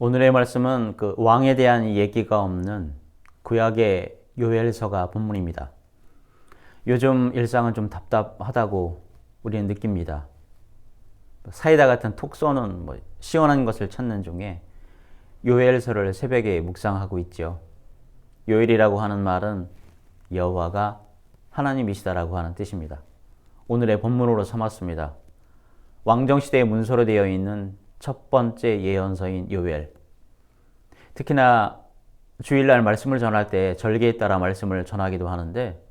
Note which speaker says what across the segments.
Speaker 1: 오늘의 말씀은 그 왕에 대한 얘기가 없는 구약의 요엘서가 본문입니다. 요즘 일상은 좀 답답하다고 우리는 느낍니다. 사이다 같은 톡 쏘는 뭐 시원한 것을 찾는 중에 요엘서를 새벽에 묵상하고 있죠. 요엘이라고 하는 말은 여호와가 하나님이시다라고 하는 뜻입니다. 오늘의 본문으로 삼았습니다. 왕정 시대의 문서로 되어 있는 첫 번째 예언서인 요엘. 특히나 주일날 말씀을 전할 때 절개에 따라 말씀을 전하기도 하는데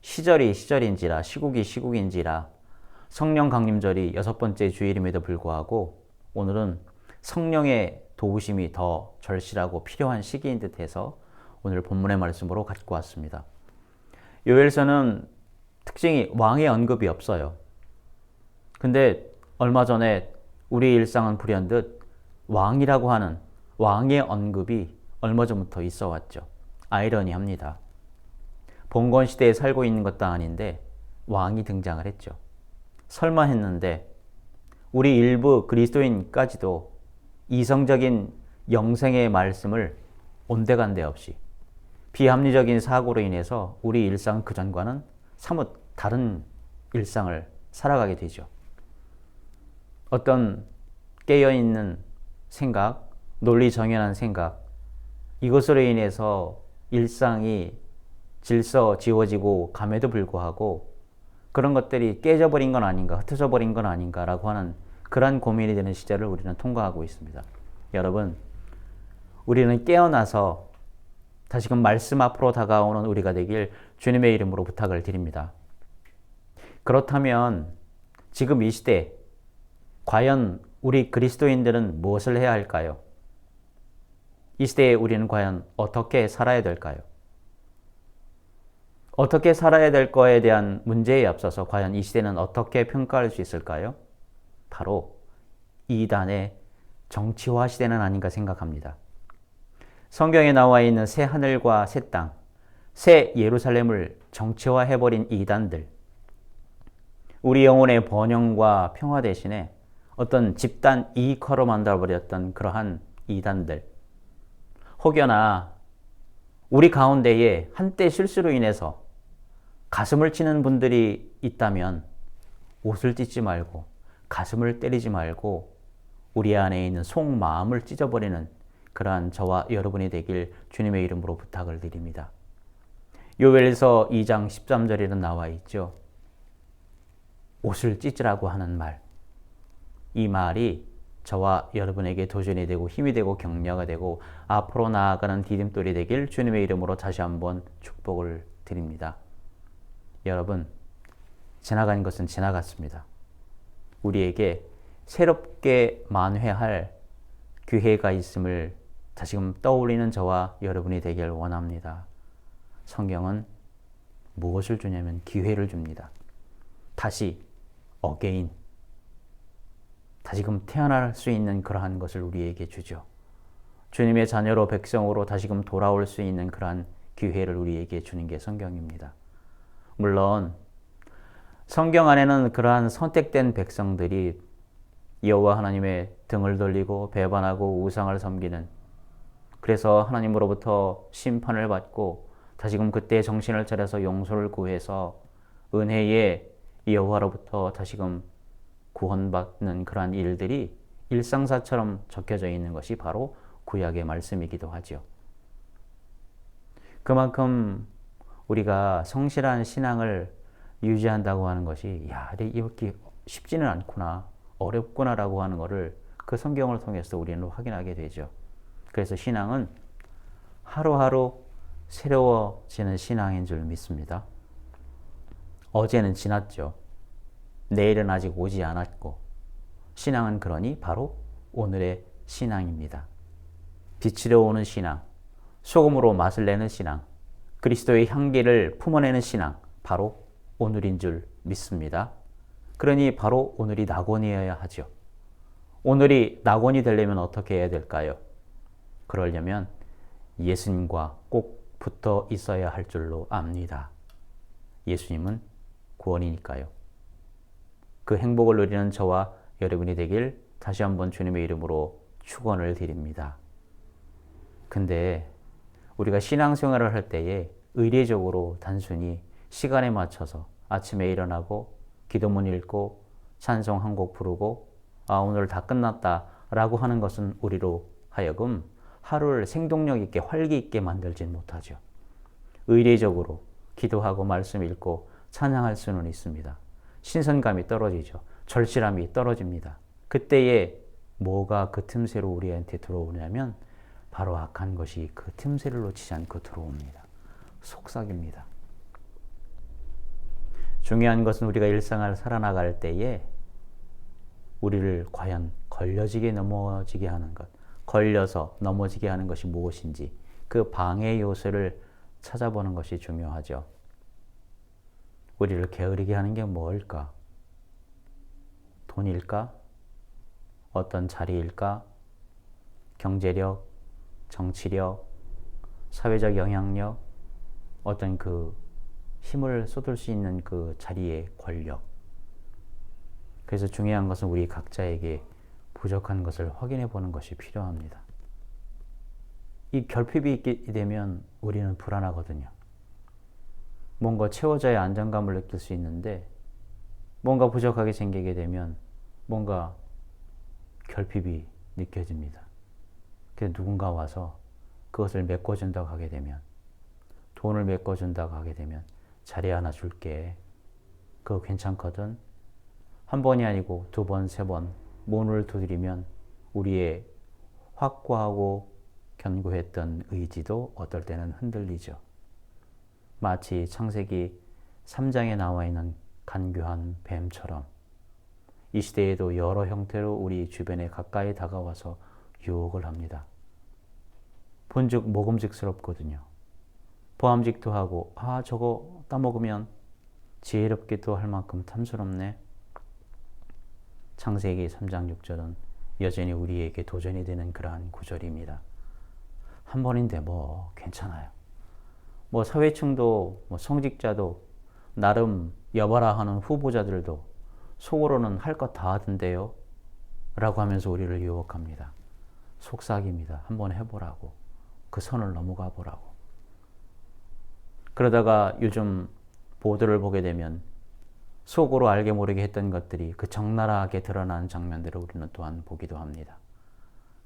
Speaker 1: 시절이 시절인지라 시국이 시국인지라 성령 강림절이 여섯 번째 주일임에도 불구하고 오늘은 성령의 도우심이 더 절실하고 필요한 시기인 듯해서 오늘 본문의 말씀으로 갖고 왔습니다. 요엘서는 특징이 왕의 언급이 없어요. 근데 얼마 전에 우리 일상은 불현듯 왕이라고 하는 왕의 언급이 얼마 전부터 있어 왔죠. 아이러니합니다. 봉건 시대에 살고 있는 것도 아닌데 왕이 등장을 했죠. 설마 했는데 우리 일부 그리스도인까지도 이성적인 영생의 말씀을 온데간데 없이 비합리적인 사고로 인해서 우리 일상 그전과는 사뭇 다른 일상을 살아가게 되죠. 어떤 깨어있는 생각, 논리 정연한 생각, 이것으로 인해서 일상이 질서 지워지고 감에도 불구하고 그런 것들이 깨져버린 건 아닌가, 흩어져 버린 건 아닌가라고 하는 그러한 고민이 되는 시절을 우리는 통과하고 있습니다. 여러분, 우리는 깨어나서 다시금 말씀 앞으로 다가오는 우리가 되길 주님의 이름으로 부탁을 드립니다. 그렇다면 지금 이 시대 과연 우리 그리스도인들은 무엇을 해야 할까요? 이 시대에 우리는 과연 어떻게 살아야 될까요? 어떻게 살아야 될 거에 대한 문제에 앞서서 과연 이 시대는 어떻게 평가할 수 있을까요? 바로 이단의 정치화 시대는 아닌가 생각합니다. 성경에 나와 있는 새 하늘과 새 땅, 새 예루살렘을 정치화해버린 이단들, 우리 영혼의 번영과 평화 대신에 어떤 집단 이익화로 만들어버렸던 그러한 이단들, 혹여나 우리 가운데에 한때 실수로 인해서 가슴을 치는 분들이 있다면 옷을 찢지 말고 가슴을 때리지 말고 우리 안에 있는 속마음을 찢어버리는 그러한 저와 여러분이 되길 주님의 이름으로 부탁을 드립니다. 요엘서 2장 13절에는 나와 있죠. 옷을 찢으라고 하는 말. 이 말이 저와 여러분에게 도전이 되고 힘이 되고 격려가 되고 앞으로 나아가는 디딤돌이 되길 주님의 이름으로 다시 한번 축복을 드립니다. 여러분, 지나간 것은 지나갔습니다. 우리에게 새롭게 만회할 기회가 있음을 다시금 떠올리는 저와 여러분이 되길 원합니다. 성경은 무엇을 주냐면 기회를 줍니다. 다시 어게인 다시금 태어날 수 있는 그러한 것을 우리에게 주죠. 주님의 자녀로 백성으로 다시금 돌아올 수 있는 그러한 기회를 우리에게 주는 게 성경입니다. 물론 성경 안에는 그러한 선택된 백성들이 여호와 하나님의 등을 돌리고 배반하고 우상을 섬기는 그래서 하나님으로부터 심판을 받고 다시금 그때 정신을 차려서 용서를 구해서 은혜의 여호와로부터 다시금 구원받는 그러한 일들이 일상사처럼 적혀져 있는 것이 바로 구약의 말씀이기도 하죠. 그만큼 우리가 성실한 신앙을 유지한다고 하는 것이 야, 이렇게 쉽지는 않구나, 어렵구나라고 하는 것을 그 성경을 통해서 우리는 확인하게 되죠. 그래서 신앙은 하루하루 새로워지는 신앙인 줄 믿습니다. 어제는 지났죠. 내일은 아직 오지 않았고 신앙은 그러니 바로 오늘의 신앙입니다. 빛으로 오는 신앙, 소금으로 맛을 내는 신앙, 그리스도의 향기를 품어내는 신앙, 바로 오늘인 줄 믿습니다. 그러니 바로 오늘이 낙원이어야 하죠. 오늘이 낙원이 되려면 어떻게 해야 될까요? 그러려면 예수님과 꼭 붙어 있어야 할 줄로 압니다. 예수님은 구원이니까요. 그 행복을 누리는 저와 여러분이 되길 다시 한번 주님의 이름으로 축원을 드립니다. 근데 우리가 신앙생활을 할 때에 의례적으로 단순히 시간에 맞춰서 아침에 일어나고 기도문 읽고 찬송 한 곡 부르고 아 오늘 다 끝났다라고 하는 것은 우리로 하여금 하루를 생동력 있게 활기 있게 만들진 못하죠. 의례적으로 기도하고 말씀 읽고 찬양할 수는 있습니다. 신선감이 떨어지죠. 절실함이 떨어집니다. 그때에 뭐가 그 틈새로 우리한테 들어오냐면 바로 악한 것이 그 틈새를 놓치지 않고 들어옵니다. 속삭입니다. 중요한 것은 우리가 일상을 살아나갈 때에 우리를 과연 걸려지게 넘어지게 하는 것, 걸려서 넘어지게 하는 것이 무엇인지 그 방해 요소를 찾아보는 것이 중요하죠. 우리를 게으르게 하는 게 뭘까? 돈일까? 어떤 자리일까? 경제력, 정치력, 사회적 영향력, 어떤 그 힘을 쏟을 수 있는 그 자리의 권력. 그래서 중요한 것은 우리 각자에게 부족한 것을 확인해 보는 것이 필요합니다. 이 결핍이 있게 되면 우리는 불안하거든요. 뭔가 채워져야 안정감을 느낄 수 있는데 뭔가 부족하게 생기게 되면 뭔가 결핍이 느껴집니다. 그래서 누군가 와서 그것을 메꿔준다고 하게 되면 돈을 메꿔준다고 하게 되면 자리 하나 줄게. 그거 괜찮거든. 한 번이 아니고 두 번, 세 번 문을 두드리면 우리의 확고하고 견고했던 의지도 어떨 때는 흔들리죠. 마치 창세기 3장에 나와 있는 간교한 뱀처럼 이 시대에도 여러 형태로 우리 주변에 가까이 다가와서 유혹을 합니다. 본즉 먹음직스럽거든요. 보암직도 하고 아 저거 따먹으면 지혜롭기도 할 만큼 탐스럽네. 창세기 3장 6절은 여전히 우리에게 도전이 되는 그러한 구절입니다. 한 번인데 뭐 괜찮아요. 뭐 사회층도 뭐 성직자도 나름 여봐라 하는 후보자들도 속으로는 할 것 다 하던데요. 라고 하면서 우리를 유혹합니다. 속삭입니다. 한번 해보라고. 그 선을 넘어가 보라고. 그러다가 요즘 보도를 보게 되면 속으로 알게 모르게 했던 것들이 그 적나라하게 드러나는 장면들을 우리는 또한 보기도 합니다.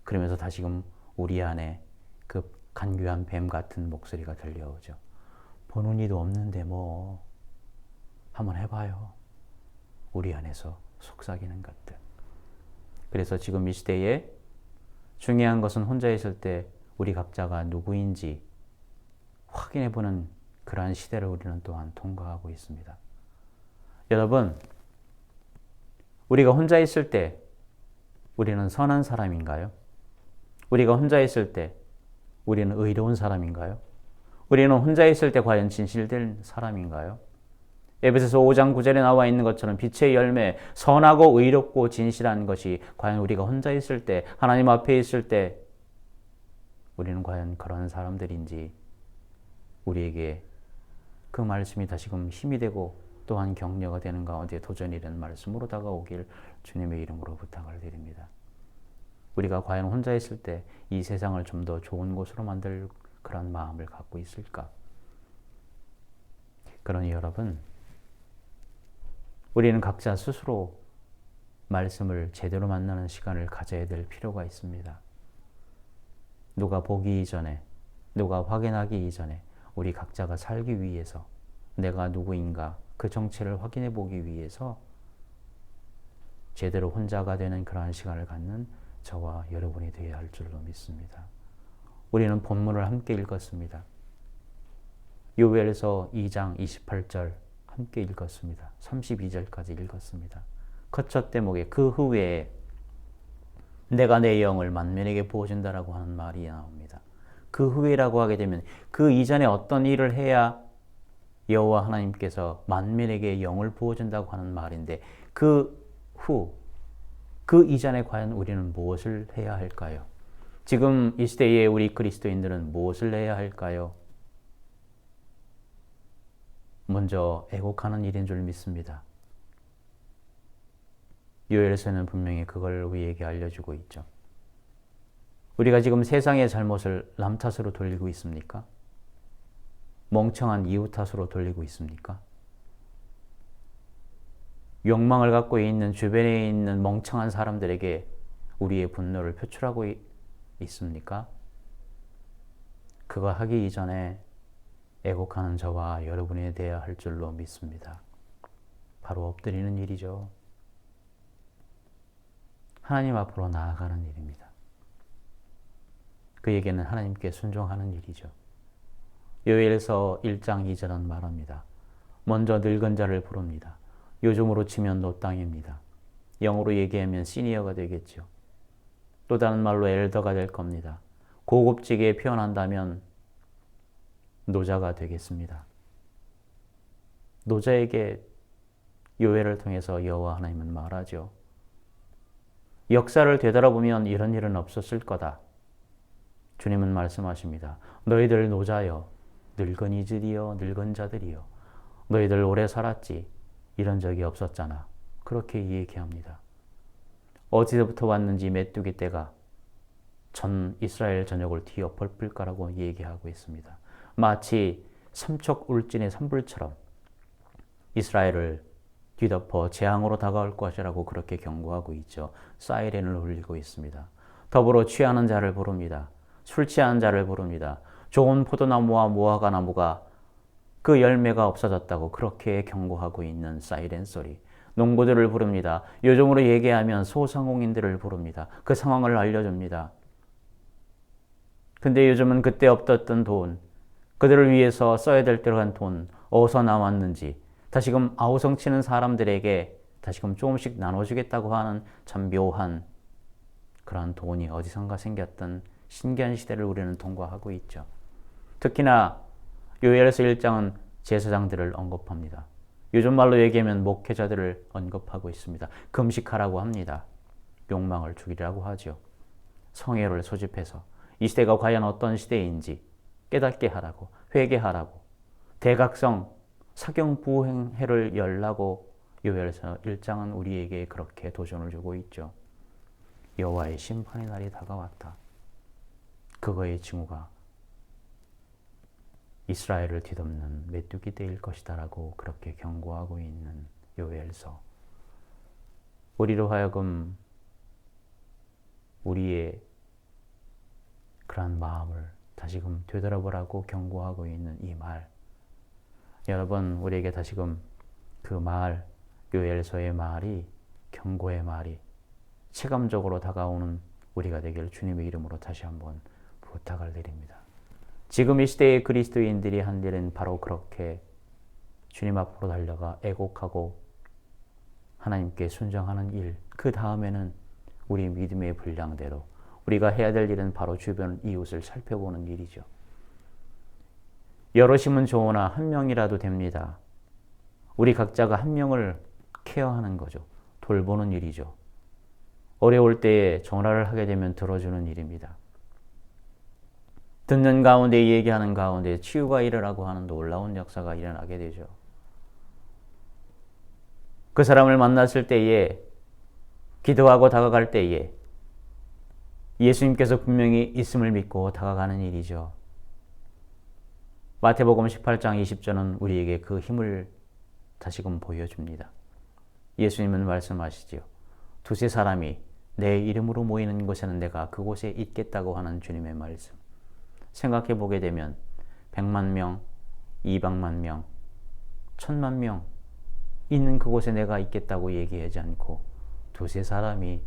Speaker 1: 그러면서 다시금 우리 안에 그 간교한 뱀 같은 목소리가 들려오죠. 보는 이도 없는데 뭐 한번 해봐요. 우리 안에서 속삭이는 것들. 그래서 지금 이 시대에 중요한 것은 혼자 있을 때 우리 각자가 누구인지 확인해 보는 그러한 시대를 우리는 또한 통과하고 있습니다. 여러분, 우리가 혼자 있을 때 우리는 선한 사람인가요? 우리가 혼자 있을 때 우리는 의로운 사람인가요? 우리는 혼자 있을 때 과연 진실된 사람인가요? 에베소서 5장 9절에 나와 있는 것처럼 빛의 열매, 선하고 의롭고 진실한 것이 과연 우리가 혼자 있을 때, 하나님 앞에 있을 때, 우리는 과연 그런 사람들인지 우리에게 그 말씀이 다시금 힘이 되고 또한 격려가 되는 가운데 도전이 되는 말씀으로 다가오길 주님의 이름으로 부탁을 드립니다. 우리가 과연 혼자 있을 때 이 세상을 좀 더 좋은 곳으로 만들 그런 마음을 갖고 있을까? 그러니 여러분, 우리는 각자 스스로 말씀을 제대로 만나는 시간을 가져야 될 필요가 있습니다. 누가 보기 이전에, 누가 확인하기 이전에 우리 각자가 살기 위해서 내가 누구인가 그 정체를 확인해 보기 위해서 제대로 혼자가 되는 그러한 시간을 갖는 저와 여러분이 되어야 할 줄로 믿습니다. 우리는 본문을 함께 읽었습니다. 요엘서 2장 28절 함께 읽었습니다. 32절까지 읽었습니다. 컷첫 대목에 그 후에 내가 내 영을 만민에게 부어준다라고 하는 말이 나옵니다. 그 후에라고 하게 되면 그 이전에 어떤 일을 해야 여호와 하나님께서 만민에게 영을 부어준다고 하는 말인데 그 후, 그 이전에 과연 우리는 무엇을 해야 할까요? 지금 이 시대에 우리 그리스도인들은 무엇을 해야 할까요? 먼저 애곡하는 일인 줄 믿습니다. 요엘서는 분명히 그걸 우리에게 알려주고 있죠. 우리가 지금 세상의 잘못을 남 탓으로 돌리고 있습니까? 멍청한 이웃 탓으로 돌리고 있습니까? 욕망을 갖고 있는 주변에 있는 멍청한 사람들에게 우리의 분노를 표출하고 있습니까? 그거 하기 이전에 애곡하는 저와 여러분이 되어야 할 줄로 믿습니다. 바로 엎드리는 일이죠. 하나님 앞으로 나아가는 일입니다. 그에게는 하나님께 순종하는 일이죠. 요엘서 1장 2절은 말합니다. 먼저 늙은 자를 부릅니다. 요즘으로 치면 노땅입니다. 영어로 얘기하면 시니어가 되겠죠. 또 다른 말로 엘더가 될 겁니다. 고급지게 표현한다면 노자가 되겠습니다. 노자에게 요회를 통해서 여호와 하나님은 말하죠. 역사를 되돌아보면 이런 일은 없었을 거다. 주님은 말씀하십니다. 너희들 노자여, 늙은이들이여, 늙은 자들이여, 너희들 오래 살았지. 이런 적이 없었잖아. 그렇게 얘기합니다. 어디서부터 왔는지 메뚜기 떼가 전 이스라엘 전역을 뒤엎을 거라고 얘기하고 있습니다. 마치 삼척 울진의 산불처럼 이스라엘을 뒤덮어 재앙으로 다가올 것이라고 그렇게 경고하고 있죠. 사이렌을 울리고 있습니다. 더불어 취하는 자를 부릅니다. 술 취한 자를 부릅니다. 좋은 포도나무와 무화과 나무가 그 열매가 없어졌다고 그렇게 경고하고 있는 사이렌 소리. 농부들을 부릅니다. 요즘으로 얘기하면 소상공인들을 부릅니다. 그 상황을 알려줍니다. 근데 요즘은 그때 없었던 돈, 그들을 위해서 써야 될 때로 한 돈, 어디서 나왔는지, 다시금 아우성치는 사람들에게 다시금 조금씩 나눠주겠다고 하는 참 묘한 그러한 돈이 어디선가 생겼던 신기한 시대를 우리는 통과하고 있죠. 특히나 요엘에서 1장은 제사장들을 언급합니다. 요즘 말로 얘기하면 목회자들을 언급하고 있습니다. 금식하라고 합니다. 욕망을 죽이라고 하죠. 성회를 소집해서 이 시대가 과연 어떤 시대인지 깨닫게 하라고 회개하라고 대각성 사경 부행회를 열라고 요엘서 1장은 우리에게 그렇게 도전을 주고 있죠. 여호와의 심판의 날이 다가왔다. 그거의 징후가 이스라엘을 뒤덮는 메뚜기 때일 것이다라고 그렇게 경고하고 있는 요엘서. 우리로 하여금 우리의 그러한 마음을 다시금 되돌아보라고 경고하고 있는 이 말. 여러분 우리에게 다시금 그 말, 요엘서의 말이 경고의 말이 체감적으로 다가오는 우리가 되기를 주님의 이름으로 다시 한번 부탁을 드립니다. 지금 이 시대의 그리스도인들이 한 일은 바로 그렇게 주님 앞으로 달려가 애곡하고 하나님께 순정하는 일. 그 다음에는 우리 믿음의 분량대로 우리가 해야 될 일은 바로 주변 이웃을 살펴보는 일이죠. 여럿이면 좋으나 한 명이라도 됩니다. 우리 각자가 한 명을 케어하는 거죠. 돌보는 일이죠. 어려울 때에 전화를 하게 되면 들어주는 일입니다. 듣는 가운데 얘기하는 가운데 치유가 일어나고 하는 놀라운 역사가 일어나게 되죠. 그 사람을 만났을 때에 기도하고 다가갈 때에 예수님께서 분명히 있음을 믿고 다가가는 일이죠. 마태복음 18장 20절은 우리에게 그 힘을 다시금 보여줍니다. 예수님은 말씀하시지요. 두세 사람이 내 이름으로 모이는 곳에는 내가 그곳에 있겠다고 하는 주님의 말씀. 생각해 보게 되면 100만 명, 200만 명, 1000만 명 있는 그곳에 내가 있겠다고 얘기하지 않고 두세 사람이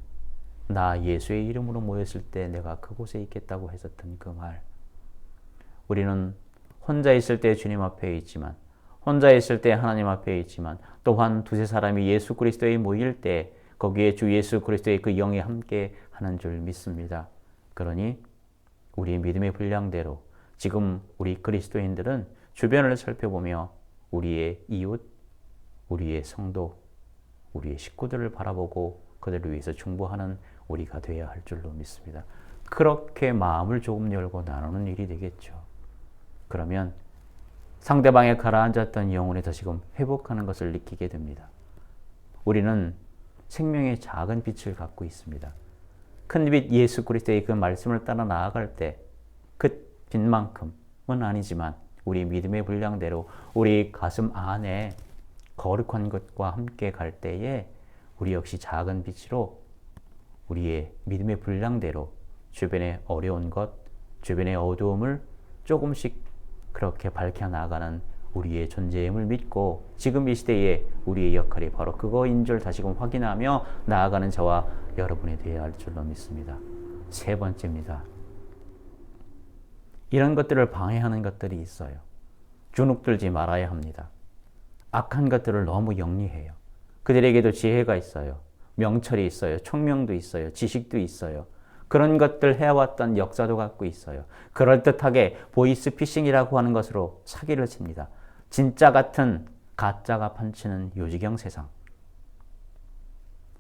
Speaker 1: 나 예수의 이름으로 모였을 때 내가 그곳에 있겠다고 했었던 그 말. 우리는 혼자 있을 때 주님 앞에 있지만 혼자 있을 때 하나님 앞에 있지만 또한 두세 사람이 예수 그리스도에 모일 때 거기에 주 예수 그리스도의 그 영이 함께 하는 줄 믿습니다. 그러니 우리 믿음의 분량대로 지금 우리 그리스도인들은 주변을 살펴보며 우리의 이웃, 우리의 성도, 우리의 식구들을 바라보고 그들을 위해서 중보하는 우리가 되어야 할 줄로 믿습니다. 그렇게 마음을 조금 열고 나누는 일이 되겠죠. 그러면 상대방의 가라앉았던 영혼이 다시금 회복하는 것을 느끼게 됩니다. 우리는 생명의 작은 빛을 갖고 있습니다. 큰 빛 예수 그리스도의 그 말씀을 따라 나아갈 때 그 빛만큼은 아니지만 우리 믿음의 분량대로 우리 가슴 안에 거룩한 것과 함께 갈 때에 우리 역시 작은 빛으로 우리의 믿음의 분량대로 주변의 어려운 것, 주변의 어두움을 조금씩 그렇게 밝혀 나가는 우리의 존재임을 믿고 지금 이 시대에 우리의 역할이 바로 그거인 줄 다시금 확인하며 나아가는 저와 여러분이 되어야 할 줄로 믿습니다. 세 번째입니다. 이런 것들을 방해하는 것들이 있어요. 주눅들지 말아야 합니다. 악한 것들을 너무 영리해요. 그들에게도 지혜가 있어요. 명철이 있어요. 총명도 있어요. 지식도 있어요. 그런 것들 해왔던 역사도 갖고 있어요. 그럴듯하게 보이스피싱이라고 하는 것으로 사기를 칩니다. 진짜 같은 가짜가 판치는 요지경 세상.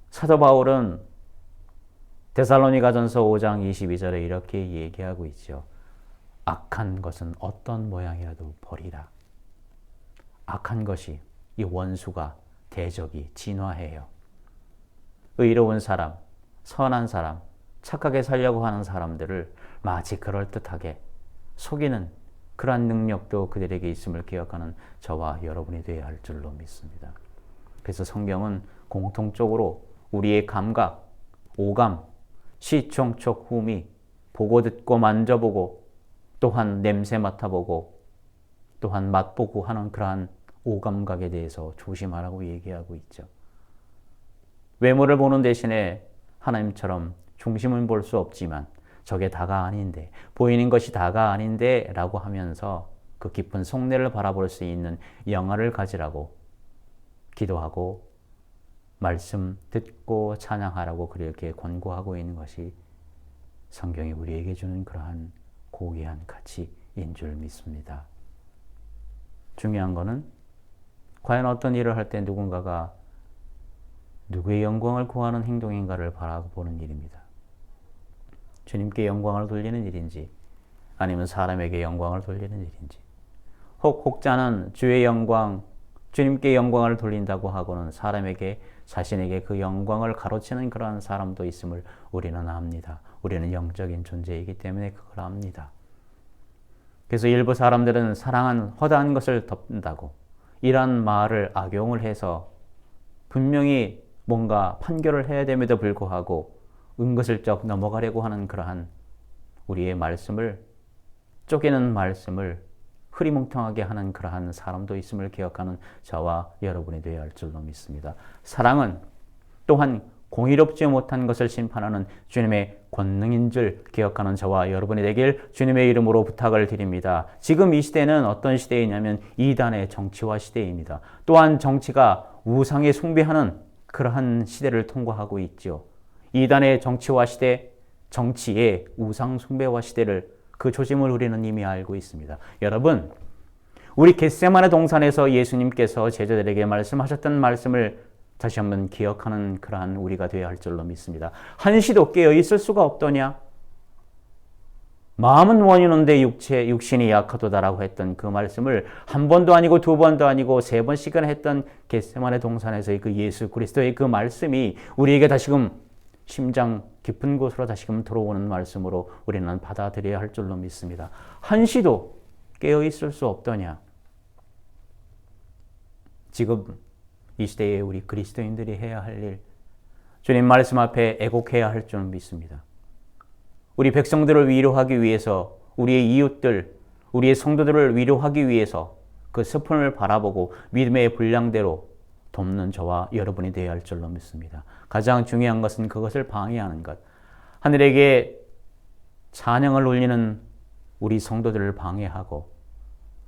Speaker 1: 사도 바울은 데살로니가전서 5장 22절에 이렇게 얘기하고 있죠. 악한 것은 어떤 모양이라도 버리라. 악한 것이 이 원수가 대적이 진화해요. 의로운 사람, 선한 사람, 착하게 살려고 하는 사람들을 마치 그럴듯하게 속이는 그러한 능력도 그들에게 있음을 기억하는 저와 여러분이 되어야 할 줄로 믿습니다. 그래서 성경은 공통적으로 우리의 감각, 오감, 시청촉 후미, 보고 듣고 만져보고 또한 냄새 맡아보고 또한 맛보고 하는 그러한 오감각에 대해서 조심하라고 얘기하고 있죠. 외모를 보는 대신에 하나님처럼 중심은 볼 수 없지만 저게 다가 아닌데 보이는 것이 다가 아닌데 라고 하면서 그 깊은 속내를 바라볼 수 있는 영화를 가지라고 기도하고 말씀 듣고 찬양하라고 그렇게 권고하고 있는 것이 성경이 우리에게 주는 그러한 고귀한 가치인 줄 믿습니다. 중요한 것은 과연 어떤 일을 할 때 누군가가 누구의 영광을 구하는 행동인가를 바라보는 일입니다. 주님께 영광을 돌리는 일인지 아니면 사람에게 영광을 돌리는 일인지 혹 혹자는 주의 영광 주님께 영광을 돌린다고 하고는 사람에게 자신에게 그 영광을 가로채는 그러한 사람도 있음을 우리는 압니다. 우리는 영적인 존재이기 때문에 그걸 압니다. 그래서 일부 사람들은 사랑한 허다한 것을 덮는다고 이런 말을 악용을 해서 분명히 뭔가 판결을 해야 됨에도 불구하고 은근슬쩍 넘어가려고 하는 그러한 우리의 말씀을 쪼개는 말씀을 흐리멍텅하게 하는 그러한 사람도 있음을 기억하는 저와 여러분이 되어야 할 줄로 믿습니다. 사랑은 또한 공의롭지 못한 것을 심판하는 주님의 권능인 줄 기억하는 저와 여러분이 되길 주님의 이름으로 부탁을 드립니다. 지금 이 시대는 어떤 시대이냐면 이단의 정치화 시대입니다. 또한 정치가 우상에 숭배하는 그러한 시대를 통과하고 있죠. 이단의 정치화 시대, 정치의 우상 숭배화 시대를 그 조짐을 우리는 이미 알고 있습니다. 여러분, 우리 겟세마네 동산에서 예수님께서 제자들에게 말씀하셨던 말씀을 다시 한번 기억하는 그러한 우리가 되어야 할 줄로 믿습니다. 한시도 깨어 있을 수가 없더냐? 마음은 원이는데 육체 육신이 약하도다라고 했던 그 말씀을 한 번도 아니고 두 번도 아니고 세 번씩이나 했던 겟세마네 동산에서의 그 예수 그리스도의 그 말씀이 우리에게 다시금 심장 깊은 곳으로 다시금 들어오는 말씀으로 우리는 받아들여야 할 줄로 믿습니다. 한시도 깨어 있을 수 없더냐? 지금 이 시대에 우리 그리스도인들이 해야 할 일, 주님 말씀 앞에 애곡해야 할 줄 믿습니다. 우리 백성들을 위로하기 위해서 우리의 이웃들, 우리의 성도들을 위로하기 위해서 그 슬픔을 바라보고 믿음의 분량대로 돕는 저와 여러분이 되어야 할 줄로 믿습니다. 가장 중요한 것은 그것을 방해하는 것. 하늘에게 찬양을 올리는 우리 성도들을 방해하고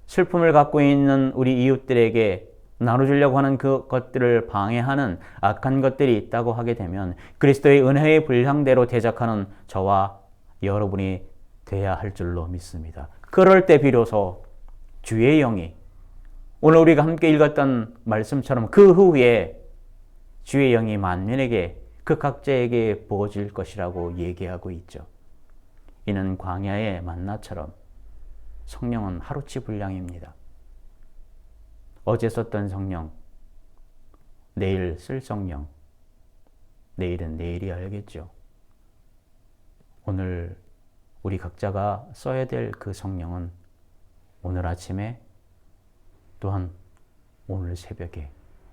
Speaker 1: 슬픔을 갖고 있는 우리 이웃들에게 나눠주려고 하는 그 것들을 방해하는 악한 것들이 있다고 하게 되면 그리스도의 은혜의 분량대로 대적하는 저와 여러분이 돼야 할 줄로 믿습니다. 그럴 때 비로소 주의 영이 오늘 우리가 함께 읽었던 말씀처럼 그 후에 주의 영이 만민에게 그 각자에게 부어질 것이라고 얘기하고 있죠. 이는 광야의 만나처럼 성령은 하루치 분량입니다. 어제 썼던 성령, 내일 쓸 성령, 내일은 내일이 알겠죠. 오늘 우리 각자가 써야 될 그 성령은 오늘 아침에 또한 오늘 새벽에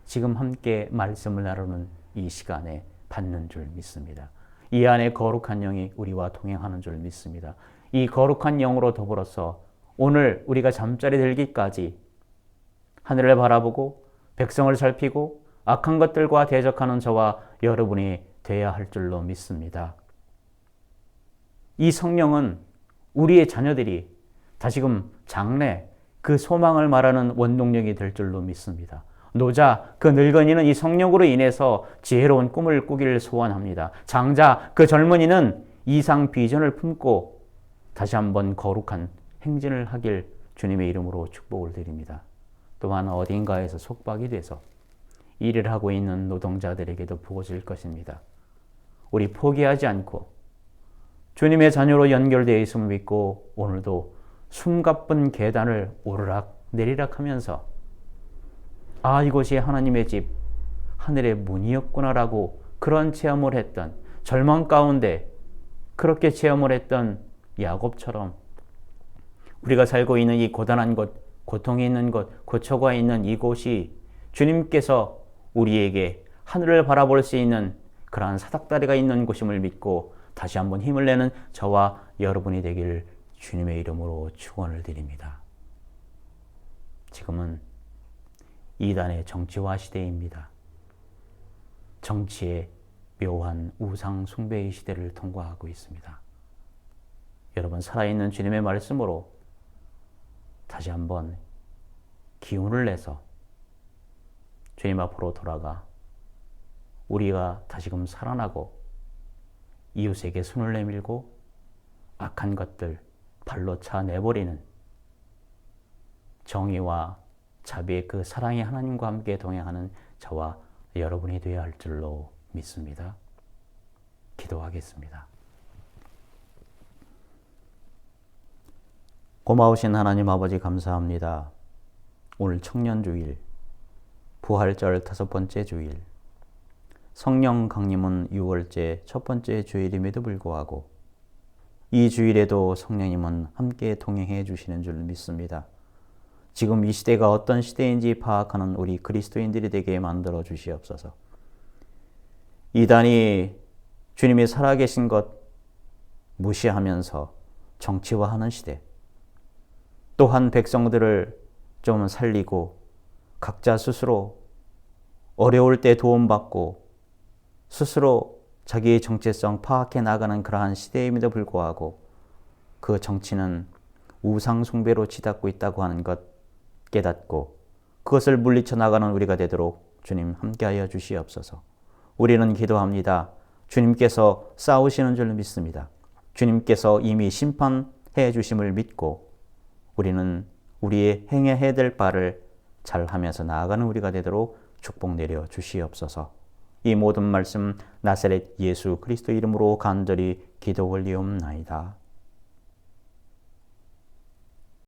Speaker 1: 지금 함께 말씀을 나누는 이 시간에 받는 줄 믿습니다. 이 안에 거룩한 영이 우리와 동행하는 줄 믿습니다. 이 거룩한 영으로 더불어서 오늘 우리가 잠자리 들기까지 하늘을 바라보고 백성을 살피고 악한 것들과 대적하는 저와 여러분이 돼야 할 줄로 믿습니다. 이 성령은 우리의 자녀들이 다시금 장래 그 소망을 말하는 원동력이 될 줄로 믿습니다. 노자 그 늙은이는 이 성령으로 인해서 지혜로운 꿈을 꾸기를 소원합니다. 장자 그 젊은이는 이상 비전을 품고 다시 한번 거룩한 행진을 하길 주님의 이름으로 축복을 드립니다. 또한 어딘가에서 속박이 돼서 일을 하고 있는 노동자들에게도 부어질 것입니다. 우리 포기하지 않고 주님의 자녀로 연결되어 있음을 믿고 오늘도 숨가쁜 계단을 오르락 내리락 하면서 아, 이곳이 하나님의 집, 하늘의 문이었구나라고 그런 체험을 했던 절망 가운데 그렇게 체험을 했던 야곱처럼 우리가 살고 있는 이 고단한 곳, 고통이 있는 곳, 고초가 있는 이곳이 주님께서 우리에게 하늘을 바라볼 수 있는 그러한 사닥다리가 있는 곳임을 믿고 다시 한번 힘을 내는 저와 여러분이 되길 주님의 이름으로 축원을 드립니다. 지금은 이단의 정치화 시대입니다. 정치의 묘한 우상 숭배의 시대를 통과하고 있습니다. 여러분 살아있는 주님의 말씀으로 다시 한번 기운을 내서 주님 앞으로 돌아가 우리가 다시금 살아나고 이웃에게 손을 내밀고 악한 것들 발로 차 내버리는 정의와 자비의 그 사랑의 하나님과 함께 동행하는 저와 여러분이 되어야 할 줄로 믿습니다. 기도하겠습니다. 고마우신 하나님 아버지 감사합니다. 오늘 청년 주일, 부활절 다섯 번째 주일, 성령 강림은 6월째 첫 번째 주일임에도 불구하고 이 주일에도 성령님은 함께 동행해 주시는 줄 믿습니다. 지금 이 시대가 어떤 시대인지 파악하는 우리 그리스도인들이 되게 만들어 주시옵소서. 이단이 주님이 살아계신 것 무시하면서 정치화하는 시대. 또한 백성들을 좀 살리고 각자 스스로 어려울 때 도움받고 스스로 자기의 정체성 파악해 나가는 그러한 시대임에도 불구하고 그 정치는 우상 숭배로 치닫고 있다고 하는 것 깨닫고 그것을 물리쳐 나가는 우리가 되도록 주님 함께하여 주시옵소서. 우리는 기도합니다. 주님께서 싸우시는 줄 믿습니다. 주님께서 이미 심판해 주심을 믿고 우리는 우리의 행해야 될 바를 잘 하면서 나아가는 우리가 되도록 축복 내려 주시옵소서. 이 모든 말씀 나사렛 예수 그리스도 이름으로 간절히 기도 올리옵나이다.